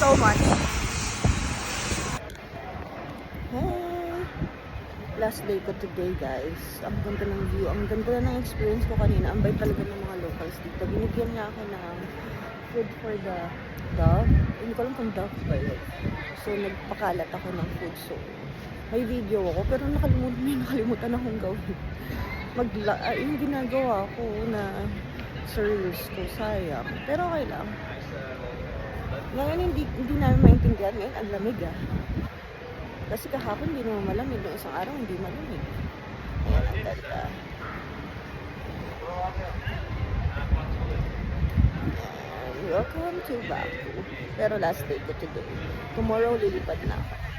so much. Hey! Last day ko today, guys. Ang ganda ng view. Ang ganda ng experience ko kanina. Ang bait talaga ng mga locals dito. Binigyan niya ako ng food for the dog. Hindi ko alam kung dog ba yun. So, nagpakalat ako ng food. So, may video ako. Pero nakalimutan, may nakalimutan akong gawin. Magla, ah, yung ginagawa ko na service ko, sayang. Pero okay lang. Ngayon, hindi, hindi namin maintindihan. Ngayon, ang lamig ah. Kasi kahapon hindi naman malamig. Noong isang araw hindi malamig. Ayan, ang ganda. And welcome to Baku. Pero last day ko today. Tomorrow, lilipad na ako.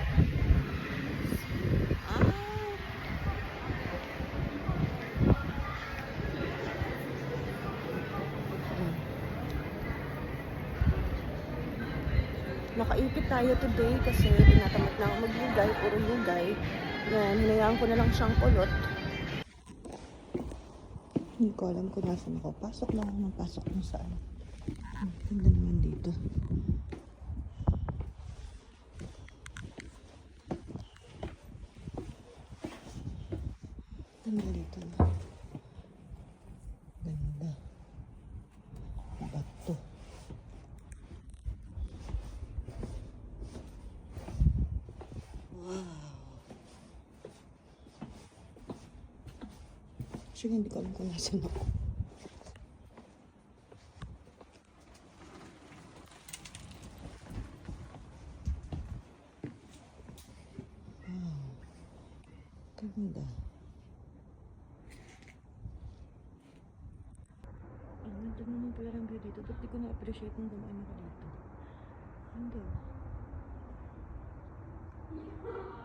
Nakaipit tayo today kasi tinatamad na ako maglugay, puro lugay. Yan, hinayaan ko na lang siyang kulot. Hindi ko alam kung nasan ako. Pasok lang ako ng pasok kung saan. Ang ganda naman dito. Ganda dito na. Actually, hindi ko alam kung nasan ako. Wow. Ganda. Ang ganda naman pala ng view dito. Ba't di ko na-appreciate nung dumaan ako dito? Ganda. Ganda.